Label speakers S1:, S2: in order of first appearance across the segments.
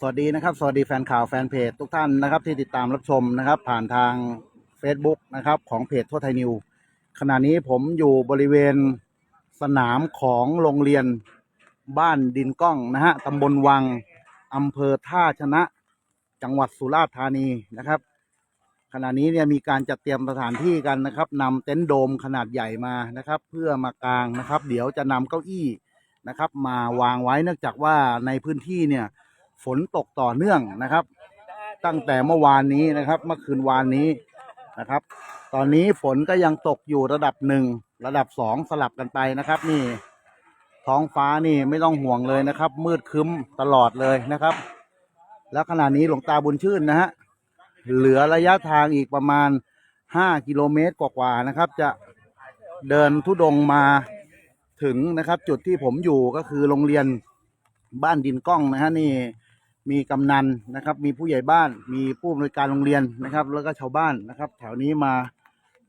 S1: สวัสดีนะครับ สวัสดีแฟนข่าวแฟนเพจทุกท่านนะครับ ที่ติดตามรับชมนะครับ ผ่านทาง Facebook นะครับของเพจทั่วไทยนิว ขณะนี้ผมอยู่บริเวณสนามของโรงเรียนบ้านดินก้องนะฮะตำบลวังอำเภอท่าชนะจังหวัดสุราษฎร์ธานีนะครับ ขณะนี้เนี่ยมีการจัดเตรียมสถานที่กันนะครับนำเต็นท์โดมขนาดใหญ่มานะครับ เพื่อมากางนะครับ เดี๋ยวจะนำเก้าอี้นะครับ มาวางไว้เนื่องจากว่าในพื้นที่เนี่ย ฝนตกต่อเนื่องนะครับ ตั้งแต่เมื่อวานนี้นะครับ เมื่อคืนวานนี้นะครับ ตอนนี้ฝนก็ยังตกอยู่ระดับหนึ่งระดับสองสลับกันไปนะครับ นี่ ท้องฟ้านี่ไม่ต้องห่วงเลยนะครับ มืดคึ้มตลอดเลยนะครับ แล้วขณะนี้หลวงตาบุญชื่นนะฮะเหลือระยะทางอีกประมาณห้ากิโลเมตรกว่าๆนะครับ จะเดินทุดงมาถึงนะครับ จุดที่ผมอยู่ก็คือโรงเรียนบ้านดินกล้องนะฮะนี่ มีกำนันนะครับ มีผู้ใหญ่บ้าน มีผู้อำนวยการโรงเรียนนะครับ แล้วก็ชาวบ้านนะครับ แถวนี้มา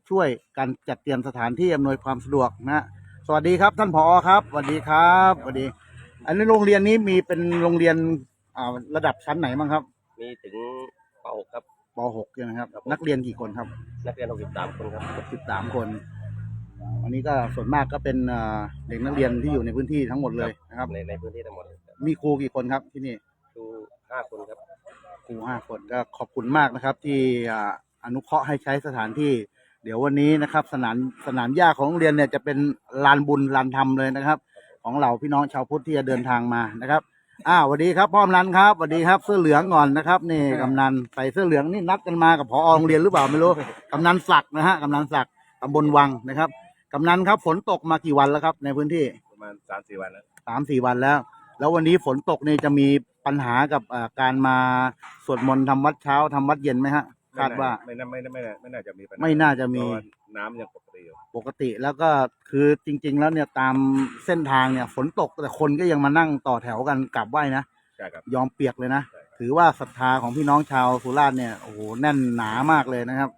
S1: ช่วยกันจัดเตรียมสถานที่อำนวยความสะดวกนะฮะสวัสดีครับท่านผอครับสวัสดีครับสวัสดี อันนี้โรงเรียนนี้มีเป็นโรงเรียนอ่าระดับชั้นไหนบ้างครับ
S2: มีถึงป .6 ครับ
S1: ป .6 ใช่ไหมครับ
S2: ครับผม
S1: นักเรียนกี่คนครับ
S2: นักเรียน63คนครับ
S1: 13 คนอันนี้ก็ส่วนมากก็เป็นอ่าเด็กนักเรียนที่อยู่ในพื้นที่ทั้งหมดเลยนะครับ
S2: ในในพื้นที่ทั้งหมดเลยครับ
S1: มีครูกี่คนครับที่นี่
S2: ครู5คนครับ
S1: ครูห้าคนก็ขอบคุณมากนะครับ ที่อ่าอนุเคราะห์ให้ใช้สถานที่ เดี๋ยววันนี้นะครับ สนามสนามหญ้าของโรงเรียนเนี่ยจะเป็นลานบุญลานธรรมเลยนะครับ ของเราพี่น้องชาวพุทธที่จะเดินทางมานะครับอ้าวสวัสดีครับพ่อมนันครับสวัสดีครับเสื้อเหลืองก่อนนะครับนี่กำนันใส่เสื้อเหลืองนี่นัดกันมากับพอโรงเรียนหรือเปล่าไม่รู้กำนันศักดิ์นะฮะกำนันศักดิ์ตำบลวังนะครับกำนันครับฝนตกมากี่วันแล้วครับ ในพื้นที่
S2: ประมาณ3-4วันแล้ว
S1: สามสี่วันแล้ว แล้ววันนี้ฝนตกนี่จะมี ปัญหากับอ่าการมาสวดมนต์ทำวัดเช้าทำวัดเย็นไหมฮะคาดว่า
S2: ไม่น่าไม่น่าไม่น่าไม่น่าจะมีปัญหา
S1: ไม่น่าจะมี
S2: เพราว่าน้ำยังปกติอยู่
S1: ปกติแล้วก็คือจริง ๆ แล้วเนี่ยตามเส้นทางเนี่ยฝนตกแต่คนก็ยังมานั่งต่อแถวกันกลับไหว้นะ
S2: ใช่ครับ
S1: ยอมเปียกเลยนะ
S2: ใช่ครับ
S1: ถือว่าศรัทธาของพี่น้องชาวสุราษฎร์เนี่ยโอ้โหแน่นหนามากเลยนะครับ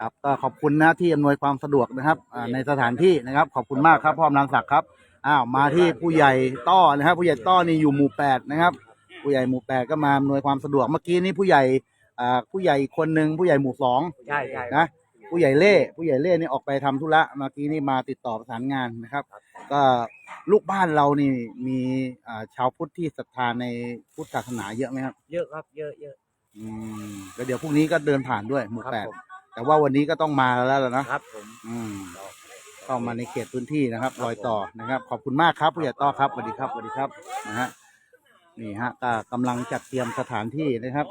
S1: ครับก็ขอบคุณนะที่อำนวยความสะดวกนะครับอ่าในสถานที่นะครับ ขอบคุณมากครับพ่อมนางศักดิ์ครับอ้าวมาที่ผู้ใหญ่ต้อนะครับ ผู้ใหญ่ต้อนี่อยู่หมู่แปดนะครับ ผู้ใหญ่หมู่แปดก็มาอำนวยความสะดวกเมื่อกี้นี้ผู้ใหญ่อ่าผู้ใหญ่อีกคนหนึ่งผู้ใหญ่หมู่สอง
S2: ใช่ใช่
S1: นะผู้ใหญ่เล่ผู้ใหญ่เล่นี่ออกไปทำธุระเมื่อกี้นี่มาติดต่อประสานงานนะครับ ก็ลูกบ้านเรานี่มีอ่าชาวพุทธที่ศรัทธาในพุทธศาสนาเยอะไหมครับ
S2: เยอะครับเยอะเยอะ
S1: อืมแล้วเดี๋ยวพรุ่งนี้ก็เดินผ่านด้วยหมู่
S2: ครับ
S1: แปด
S2: ผม
S1: แต่ว่าวันนี้ก็ต้องมาแล้วล่ะนะครับ
S2: ผม
S1: อืมเข้ามาในเขตพื้นที่นะครับรอยต่อนะครับ ขอบคุณมากครับผู้ใหญ่ต้อครับสวัสดีครับสวัสดีครับนะฮะ นี่ฮะก็กำลังจัดเตรียมสถานที่นะครับ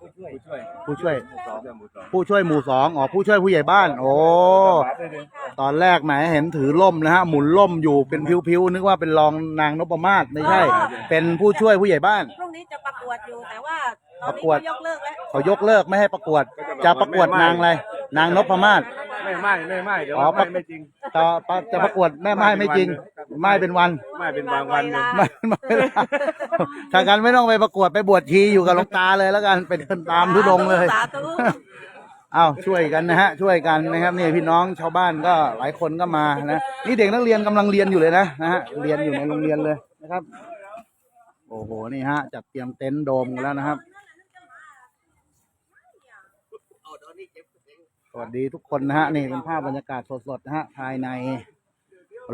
S2: ผู้ช่วย
S1: ผู้ช่วย
S2: หมู่สองหมู่สอง
S1: ผู้ช่วยหมู่สองอ๋อผู้ช่วยผู้ใหญ่บ้าน โอ้ตอนแรกแหมเห็นถือล่มนะฮะหมุนล่มอยู่เป็นพิ้วๆนึกว่าเป็นรองนางนพมาศไม่ใช่ เป็นผู้ช่วยผู้ใหญ่บ้าน
S3: พรุ่งนี้จะประกวดอยู่แต่ว่าตอน
S1: ประ
S3: นี้
S1: กวด
S3: เขายกเลิกแล้ว
S1: เขายกเลิกไม่ให้ประกวด จะประกวดนางอะไรนางนพมาศ
S2: ไม่ไม่ไม่ไม่เดี๋ยว
S1: อ๋อ
S2: ไม่ไม่จริง
S1: ต่อปะจะประกวดแม่ไม้ไม่จริง ไม่เป็นวัน
S2: ไม่เป็นบางวันเลย
S1: ไม่ไม่ถ้ากันไม่ต้องไปประกวดไปบวชชีอยู่กับหลวงตาเลยแล้วกันไปเดินตามทุดงค์เลย
S3: สาธุ
S1: อ้าวช่วยกันนะฮะช่วยกันนะครับนี่พี่น้องชาวบ้านก็หลายคนก็มานะนี่เด็กนักเรียนกำลังเรียนอยู่เลยนะนะฮะเรียนอยู่ในโรงเรียนเลยนะครับ โอ้โหนี่ฮะจัดเตรียมเต็นท์โดมกันแล้วนะครับ ส วัสดีทุกคนนะฮะนี่เป็นภาพบรรยากาศสดๆนะฮะภายใน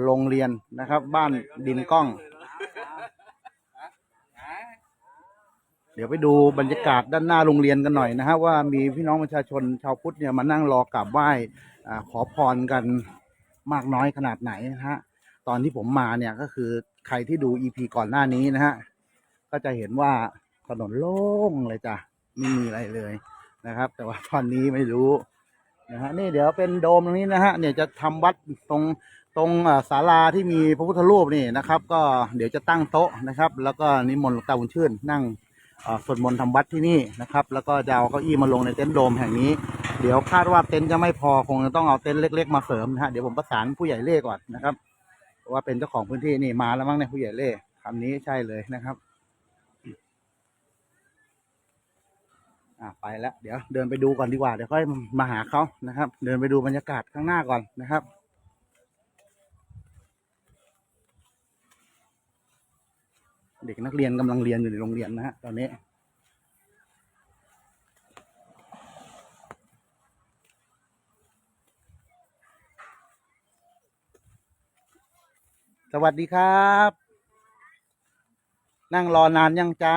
S1: โรงเรียนนะครับ บ้านดินกล้อง เดี๋ยวไปดูบรรยากาศด้านหน้าโรงเรียนกันหน่อยนะฮะว่ามีพี่น้องประชาชนชาวพุทธเนี่ยมานั่งรอกราบไหว้อาขอพรกันมากน้อยขนาดไหนนะฮะตอนที่ผมมาเนี่ยก็คือใครที่ดูอีพีก่อนหน้านี้นะฮะก็จะเห็นว่าถนนโล่งเลยจ้ะไม่มีอะไรเลยนะครับ แต่ว่าตอนนี้ไม่รู้ นะฮะนี่เดี๋ยวเป็นโดมตรงนี้นะฮะเนี่ยจะทำวัดตรงตรงศาลาที่มีพระพุทธรูปนี่นะครับ ก็เดี๋ยวจะตั้งโต๊ะนะครับ แล้วก็นิมนต์หลวงตาบุญชื่น นั่งสวดมนต์ทำวัดที่นี่นะครับ แล้วก็จะเอาเก้าอี้มาลงในเต็นท์โดมแห่งนี้ เดี๋ยวคาดว่าเต็นท์จะไม่พอคงจะต้องเอาเต็นท์เล็ก ๆ มาเสริมนะฮะเดี๋ยวผมประสานผู้ใหญ่เล่ก่อนนะครับว่าเป็นเจ้าของพื้นที่นี่มาแล้วมั้งเนี่ยผู้ใหญ่เล่คำนี้ใช่เลยนะครับ อ่าไปแล้วเดี๋ยวเดินไปดูก่อนดีกว่าเดี๋ยวค่อยมาหาเขานะครับ เดินไปดูบรรยากาศข้างหน้าก่อนนะครับเด็กนักเรียนกำลังเรียนอยู่ในโรงเรียนนะฮะตอนนี้ สวัสดีครับ นั่งรอนานยังจ้า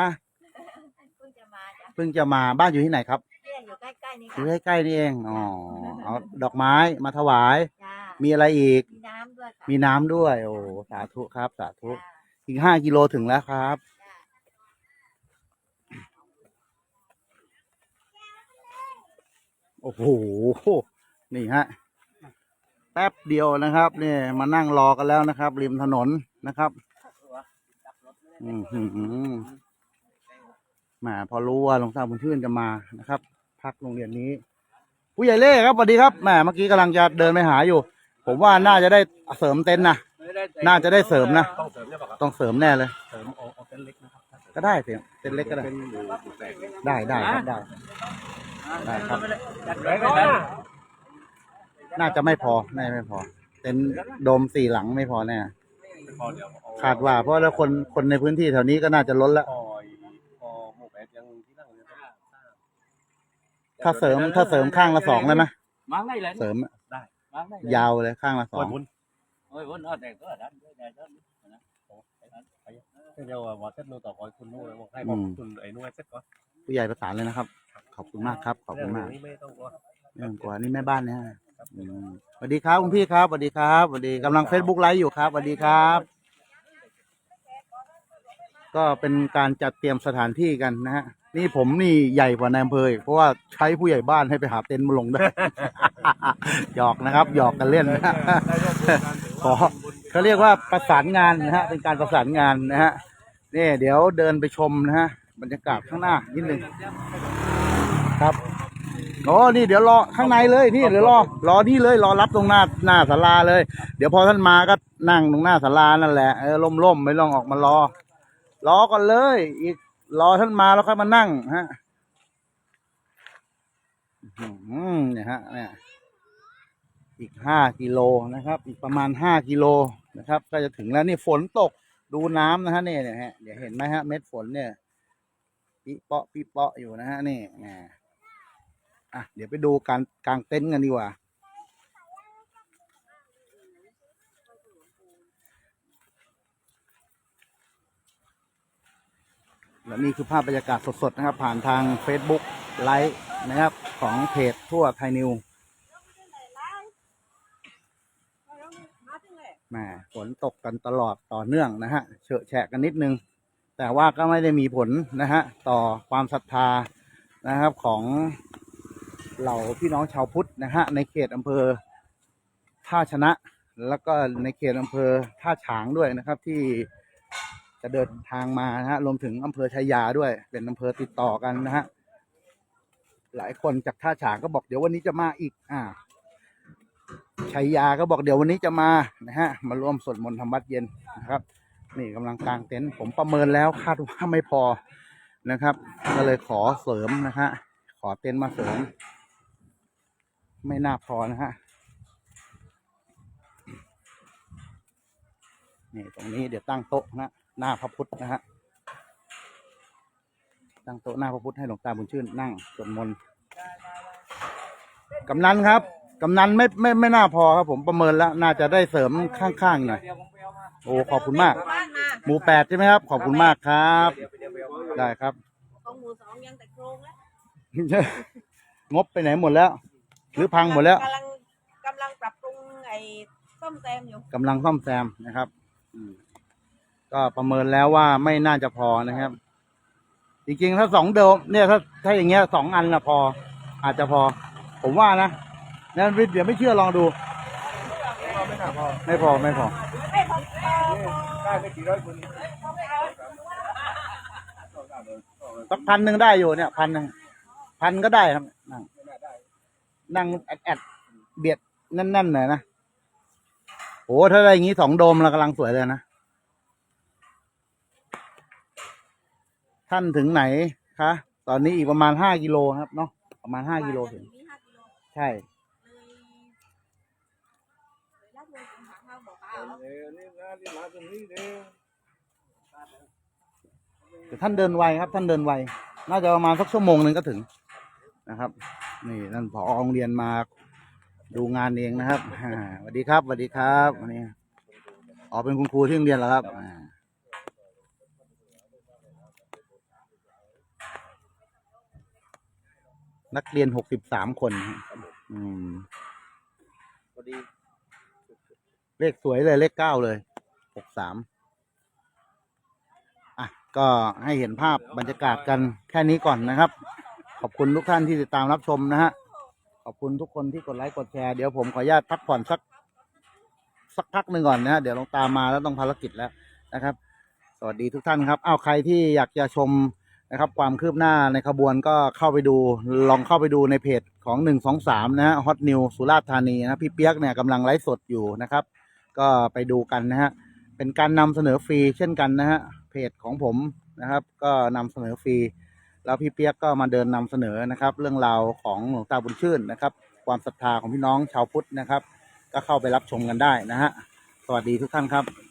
S3: เพิ่งจะมาจ้ะ
S1: เพิ่งจะมาบ้านอยู่ที่ไหนครับ
S3: เนี่ยอยู่ใกล้ๆนี่
S1: อ
S3: ค่ะ
S1: ยู่ใกล้ๆนี่เองอ๋อเอาดอกไม้มาถวาย
S3: จ้า
S1: มีอะไรอีก
S3: มีน้ำด้วยค่ะ
S1: มีน้ำด้วย โอ้สาธุครับ สาธุ
S3: จ้า
S1: อีกห้ากิโลถึงแล้วครับ
S3: จ้า
S1: โอ้โห นี่ฮะ แป๊บเดียวนะครับเนี่ยมานั่งรอกันแล้วนะครับ ริมถนนนะครับ อืมหื มแหมพอรู้ว่าหลวงตาบุญชื่นจะมานะครับ พักโรงเรียนนี้ ผู้ใหญ่เล่ครับสวัสดีครับแหมเมื่อกี้กำลังจะเดินไปหาอยู่ ผมว่าน่าจะได้เสริมเต็นท์นะน่าจะได้เสริมนะ
S2: ต้องเสริมใช่ปะครับ
S1: ต้องเสริมแน่เลย
S2: เสริมเอาเอาเส้นเล็กนะครับ
S1: ก็ได้เต็นท์เต็นท์เล็กก็ได้
S2: เป็นอยู่อยู่แตกเลย
S1: ได้ได้ครับได้ได้ครับ
S2: แรงเลยนะ
S1: น่าจะไม่พอน่าจะไม่พอ เต็นท์โดมสี่หลังไม่พอแน่
S2: พอเดี๋ยวเอ
S1: ขาดว่าเพราะแล้วคนคนในพื้นที่แถวนี้ก็น่าจะล้นแล้ว
S2: พอพอหมู่แปดยังที่นั่งอยู่ตรงนั้น
S1: ถ้าเสริมถ้าเสริมข้างละสองเลยไหม
S4: mang đây lên
S1: เสริม
S4: mang đây
S1: ยาวเลยข้างละสอง
S2: วุ้น
S4: ôi vốn nó đẹp quá đó đẹp đó
S2: เดี๋ยวหมอเซ็ตนูต่อคอยคุณนู่นบอกให้บอกคุณไอ้นู่นเซ็ตก่อน
S1: ผู้ใหญ่ประสานเลยนะครับ ขอบคุณมากครับ ขอบคุณมาก
S2: เรื่องนี้ไม่ต้องกลัว
S1: เรื่องกว่านี่แม่บ้านเนี่ยอืมสวัสดีครับคุณพี่ครับสวัสดีครับสวัสดีกำลังเฟซบุ๊กไลฟ์อยู่ครับสวัสดีครับ ก็เป็นการจัดเตรียมสถานที่กันนะฮะ นี่ผมนี่ใหญ่กว่าในอำเภออีกเพราะว่าใช้ผู้ใหญ่บ้านให้ไปหาเต็นท์มาลงได้ หยอกนะครับ หยอกกันเล่นนะขอเขาเรียกว่าประสานงานนะฮะ เป็นการประสานงานนะฮะนี่เดี๋ยวเดินไปชมนะฮะบรรยากาศข้างหน้านิดหนึ่งครับโอ้นี่เดี๋ยวรอข้างในเลยนี่เดี๋ยวรอ รอนี่เลยรอรับตรงหน้าหน้าศาลาเลย เดี๋ยวพอท่านมาก็นั่งตรงหน้าศาลานั่นแหละเออล่มๆไม่ต้องออกมารอ รอก่อนเลย อีก รอท่านมาแล้วค่อยมานั่งฮะอื้อหือเนี่ยฮะเนี่ยอีกห้ากิโลนะครับ อีกประมาณห้ากิโลนะครับ ก็จะถึงแล้วนี่ฝนตกดูน้ำนะฮะเนี่ยเนี่ยฮะเดี๋ยวเห็นไหมฮะ เม็ดฝนเนี่ยปิเปาะปิเปาะอยู่นะฮะนี่แหมอะเดี๋ยวไปดูการกางเต็นท์กันดีกว่า และนี่คือภาพบรรยากาศสดๆนะครับ ผ่านทาง Facebook ไลฟ์นะครับ ของเพจทั่วไทยนิวแหมฝนตกกันตลอดต่อเนื่องนะฮะเฉอะแฉะกันนิดนึง แต่ว่าก็ไม่ได้มีผลนะฮะต่อความศรัทธานะครับของเหล่าพี่น้องชาวพุทธนะฮะในเขตอำเภอท่าชนะ แล้วก็ในเขตอำเภอท่าฉางด้วยนะครับที่ จะเดินทางมานะฮะรวมถึงอำเภอชายาด้วย เป็นอำเภอติดต่อกันนะฮะหลายคนจากท่าฉางก็บอกเดี๋ยววันนี้จะมาอีก อ่าชัยยาก็บอกเดี๋ยววันนี้จะมานะฮะ มาร่วมสวดมนต์ทำวัดเย็นนะครับ นี่กำลังกลางเต็นท์ผมประเมินแล้วคาดว่าไม่พอนะครับ ก็เลยขอเสริมนะฮะขอเต็นท์มาเสริม ไม่น่าพอนะฮะนี่ตรงนี้เดี๋ยวตั้งโต๊ะนะ หน้าพระพุทธนะฮะตั้งโต๊ะหน้าพระพุทธให้หลวงตาบุญชื่นนั่งสวดมนต์กำนันครับกำนันไม่ไม่ไม่น่าพอครับผมประเมินแล้ว น่าจะได้เสริมข้างๆหน่อย โอ้ขอบคุณมาก
S3: บ้านมา
S1: หมู่แปดใช่ไหมครับ ขอบคุณมากครับ ได้ครับ
S3: ของหมู่สองยังแต่โครงแล้ว
S1: งบไปไหนหมดแล้ว หรือพังหมดแล้ว
S3: กำลังกำลังปรับปรุงไอ้ซ่อมแซมอยู่
S1: กำลังซ่อมแซมนะครับอืม ก็ประเมินแล้วว่าไม่น่าจะพอนะครับ จริงๆ ถ้าสองเดิมเนี่ยถ้าถ้าอย่างเงี้ยสองอันละพอ อาจจะพอ ผมว่านะนั่นเดี๋ยวไม่เชื่อลองดูไม่พอไม่พอ
S2: ได้ไม่กี่ร้อยคน
S1: สักพันหนึ่งได้อยู่เนี่ยพันหนึ่งพันก็ได้ครับ นั่งนั่งแอดแอดเบียดแน่นๆหน่อยนะโอ้ถ้าได้อย่างงี้สองโดมเรากำลังสวยเลยนะ ท่านถึงไหนคะตอนนี้อีกประมาณห้ากิโลครับเนาะประมาณห้ากิโลถึง
S3: มีห้ากิโล
S1: ใช่
S3: เลยลาดเลยของหาข้าวบอกเอา
S2: เออนี่นะนี่มาตรงนี้เด้อ
S1: แต่ท่านเดินไวครับ ท่านเดินไวน่าจะประมาณสักชั่วโมงหนึ่งก็ถึงนะครับ นี่ท่านผอโรงเรียนมาดูงานเองนะครับอ่าสวัสดีครับสวัสดีครับวันนี้อ๋อเป็นคุณครูที่โรงเรียนเหรอครับอ่า นักเรียนหกสิบสามคนครับอืม
S2: พอดี
S1: เลขสวยเลย เลขเก้าเลยหกสามอะ ก็ให้เห็นภาพบรรยากาศกันแค่นี้ก่อนนะครับ ขอบคุณทุกท่านที่ติดตามรับชมนะฮะ ขอบคุณทุกคนที่กดไลค์กดแชร์ เดี๋ยวผมขออนุญาตพักผ่อนสัก สักพักหนึ่งก่อนนะฮะ เดี๋ยวลงตามมาแล้วต้องภารกิจแล้วนะครับ สวัสดีทุกท่านครับ อ้าว ใครที่อยากจะชม นะครับ ความคืบหน้าในขบวนก็เข้าไปดูลองเข้าไปดูในเพจของหนึ่งสองสามนะฮะฮอตนิวสุราษฎร์ธานีนะพี่เปียกเนี่ยกำลังไลฟ์สดอยู่นะครับ ก็ไปดูกันนะฮะเป็นการนำเสนอฟรีเช่นกันนะฮะเพจของผมนะครับ ก็นำเสนอฟรีแล้วพี่เปียกก็มาเดินนำเสนอนะครับ เรื่องราวของหลวงตาบุญชื่นนะครับ ความศรัทธาของพี่น้องชาวพุทธนะครับ ก็เข้าไปรับชมกันได้นะฮะสวัสดีทุกท่านครับ